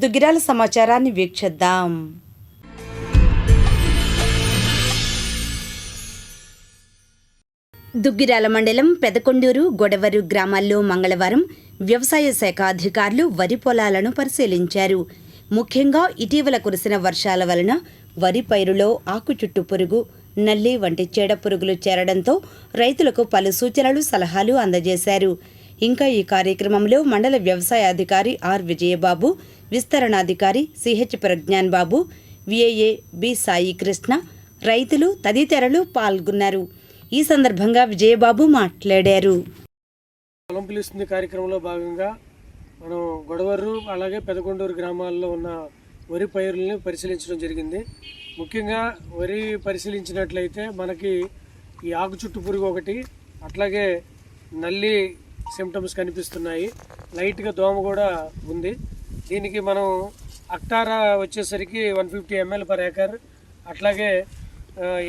దుగ్గిరాల సమాచారాన్ని వీక్షిద్దాం. దుగ్గిరాల మండలం పెదకొండూరు గొడవరు గ్రామాల్లో మంగళవారం వ్యవసాయ శాఖ అధికారులు వరి పొలాలను పరిశీలించారు. ముఖ్యంగా ఇటీవల కురిసిన వర్షాల వలన వరి పైరులో ఆకుచుట్టు పురుగు నల్లి వంటి చీడ పురుగులు చేరడంతో రైతులకు పలు సూచనలు సలహాలు అందజేశారు. ఇంకా ఈ కార్యక్రమంలో మండల వ్యవసాయ అధికారి R Vijayababu విస్తరణాధికారి CH Pragnan Babu VAA B Sai Krishna రైతులు తదితరులు పాల్గొన్నారు. ఈ సందర్భంగా విజయబాబు మాట్లాడారు. పొలం పిలుస్తుంది కార్యక్రమంలో భాగంగా మనం గొడవరు అలాగే పెదకొండూరు గ్రామాల్లో ఉన్న వరి పైరుల్ని పరిశీలించడం జరిగింది. ముఖ్యంగా వరి పరిశీలించినట్లయితే మనకి ఈ ఆకు చుట్టు పురుగు ఒకటి అట్లాగే నల్లి సిమ్టమ్స్ కనిపిస్తున్నాయి. లైట్గా దోమ కూడా ఉంది. దీనికి మనం అక్టారా వచ్చేసరికి one fifty ML per acre అట్లాగే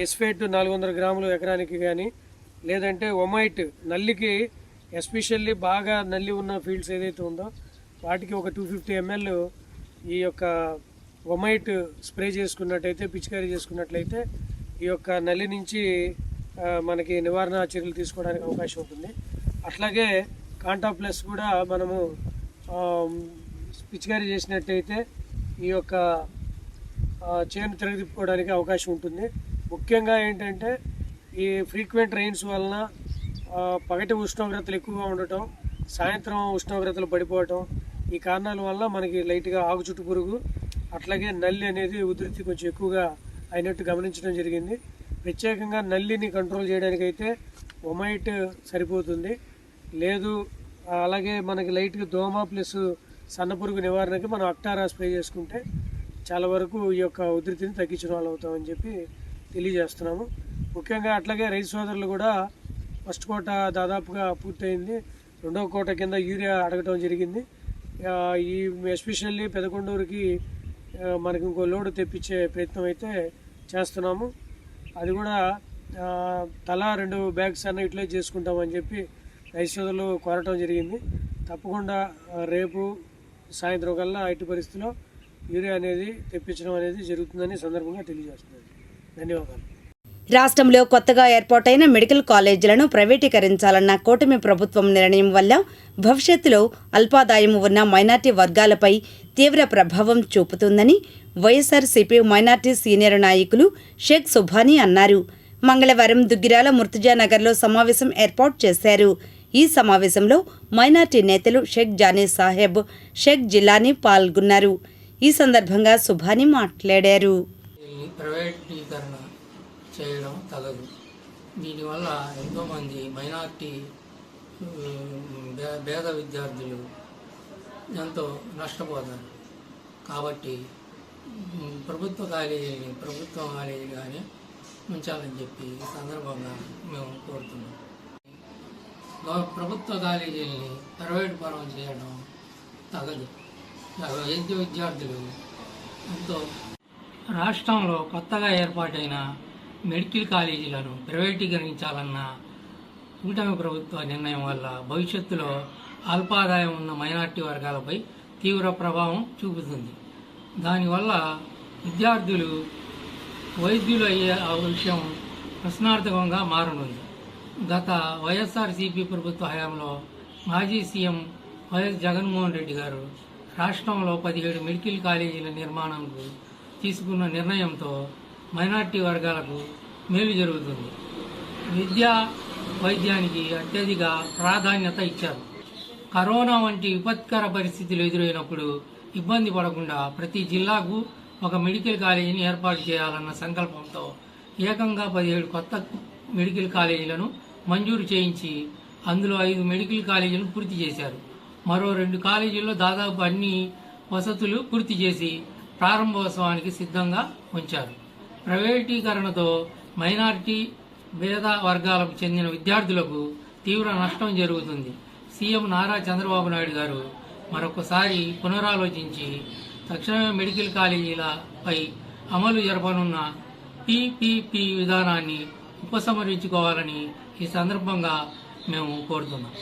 ఎస్ఫేట్ నాలుగు వందల గ్రాములు ఎకరానికి కానీ లేదంటే ఒమైట్ నల్లికి ఎస్పెషల్లీ బాగా నల్లి ఉన్న ఫీల్డ్స్ ఏదైతే ఉందో వాటికి ఒక టూ ఫిఫ్టీ ఎంఎల్ ఈ యొక్క ఒమైట్ స్ప్రే చేసుకున్నట్టయితే పిచికారీ చేసుకున్నట్లయితే ఈ యొక్క నల్లి నుంచి మనకి నివారణ చర్యలు తీసుకోవడానికి అవకాశం ఉంటుంది. అట్లాగే కాంటా ప్లస్ కూడా మనము పిచికారీ చేసినట్టయితే ఈ యొక్క చేను తిరగదిప్పుకోవడానికి అవకాశం ఉంటుంది. ముఖ్యంగా ఏంటంటే ఈ ఫ్రీక్వెంట్ రైన్స్ వలన పగటి ఉష్ణోగ్రతలు ఎక్కువగా ఉండటం సాయంత్రం ఉష్ణోగ్రతలు పడిపోవటం ఈ కారణాల వల్ల మనకి లైట్గా ఆకు చుట్టు పురుగు అట్లాగే నల్లి అనేది ఉధృతి కొంచెం ఎక్కువగా అయినట్టు గమనించడం జరిగింది. ప్రత్యేకంగా నల్లిని కంట్రోల్ చేయడానికైతే ఒమైట్ సరిపోతుంది. లేదు. అలాగే మనకి లైట్గా దోమ ప్లస్ సన్నపురుగు నివారణకి మనం అక్టారా స్ప్రే చేసుకుంటే చాలా వరకు ఈ యొక్క ఉధృతిని తగ్గించిన వాళ్ళు అవుతామని చెప్పి తెలియజేస్తున్నాము. ముఖ్యంగా అట్లాగే రైతు సోదరులు కూడా ఫస్ట్ కోట దాదాపుగా పూర్తయింది. రెండవ కోట కింద యూరియా అడగటం జరిగింది. ఈ ఎస్పెషల్లీ పెదకొండూరుకి మనకి ఇంకో లోడ్ తెప్పించే ప్రయత్నం అయితే చేస్తున్నాము. అది కూడా తలా రెండు బ్యాగ్స్ అన్న యూటిలైజ్ చేసుకుంటామని చెప్పి రైతు సోదరులు కోరటం జరిగింది. తప్పకుండా రేపు సాయంత్రం కల్లా ఎట్టి పరిస్థితిలో యూరియా అనేది తెప్పించడం అనేది జరుగుతుందని సందర్భంగా తెలియజేస్తున్నారు. ధన్యవాదాలు. రాష్ట్రంలో కొత్తగా ఏర్పాటైన మెడికల్ కాలేజీలను ప్రైవేటీకరించాలన్న కూటమి ప్రభుత్వం నిర్ణయం వల్ల భవిష్యత్తులో అల్పాదాయం ఉన్న మైనార్టీ వర్గాలపై తీవ్ర ప్రభావం చూపుతుందని వైఎస్ఆర్సీపీ మైనార్టీ సీనియర్ నాయకులు షేక్ సుభానీ అన్నారు. మంగళవారం దుగ్గిరాల ముర్తుజా నగర్లో సమావేశం ఏర్పాటు చేశారు. ఈ సమావేశంలో మైనార్టీ నేతలు షేక్ జానీ సాహెబ్ షేక్ జిల్లాని పాల్గొన్నారు. ఈ సందర్భంగా సుభాని మాట్లాడారు. ప్రైవేటీకరణ చేయడం తగదు. దీనివల్ల ఎంతోమంది మైనార్టీ భేద పేద విద్యార్థులు ఎంతో నష్టపోతారు. కాబట్టి ప్రభుత్వ కాలేజీని ప్రభుత్వ కాలేజీగానే ఉంచాలని చెప్పి ఈ సందర్భంగా మేము కోరుతున్నాం. ప్రభుత్వ కాలేజీల్ని ప్రైవేట్ పరం చేయడం తగదు. వైద్య విద్యార్థులు ఎంతో రాష్ట్రంలో కొత్తగా ఏర్పాటైన మెడికల్ కాలేజీలను ప్రైవేటీకరించాలన్న కూటమి ప్రభుత్వ నిర్ణయం వల్ల భవిష్యత్తులో అల్పాదాయం ఉన్న మైనార్టీ వర్గాలపై తీవ్ర ప్రభావం చూపుతుంది. దానివల్ల విద్యార్థులు వైద్యులు అయ్యే ఆ విషయం ప్రశ్నార్థకంగా మారనుంది. గత వైఎస్ఆర్సీపీ ప్రభుత్వ హయాంలో మాజీ సీఎం వైఎస్ జగన్మోహన్ రెడ్డి గారు రాష్ట్రంలో పదిహేడు మెడికల్ కాలేజీల నిర్మాణంకు తీసుకున్న నిర్ణయంతో మైనార్టీ వర్గాలకు మేలు జరుగుతుంది. విద్యా వైద్యానికి అత్యధిక ప్రాధాన్యత ఇచ్చారు. కరోనా వంటి విపత్కర పరిస్థితులు ఎదురైనప్పుడు ఇబ్బంది పడకుండా ప్రతి జిల్లాకు ఒక మెడికల్ కాలేజీని ఏర్పాటు చేయాలన్న సంకల్పంతో ఏకంగా పదిహేడు కొత్త మెడికల్ కాలేజీలను మంజూరు చేయించి అందులో ఐదు మెడికల్ కాలేజీలను పూర్తి చేశారు. మరో రెండు కాలేజీల్లో దాదాపు అన్ని వసతులు పూర్తి చేసి ప్రారంభోత్సవానికి సిద్ధంగా ఉంచారు. ప్రైవేటీకరణతో మైనారిటీ పేద వర్గాలకు చెందిన విద్యార్థులకు తీవ్ర నష్టం జరుగుతుంది. సీఎం నారా చంద్రబాబు నాయుడు గారు మరొకసారి పునరాలోచించి తక్షణమే మెడికల్ కాలేజీలపై అమలు జరపనున్న పీపీపీ విధానాన్ని ఉపసంహరించుకోవాలని ఈ సందర్భంగా మేము కోరుతున్నాం.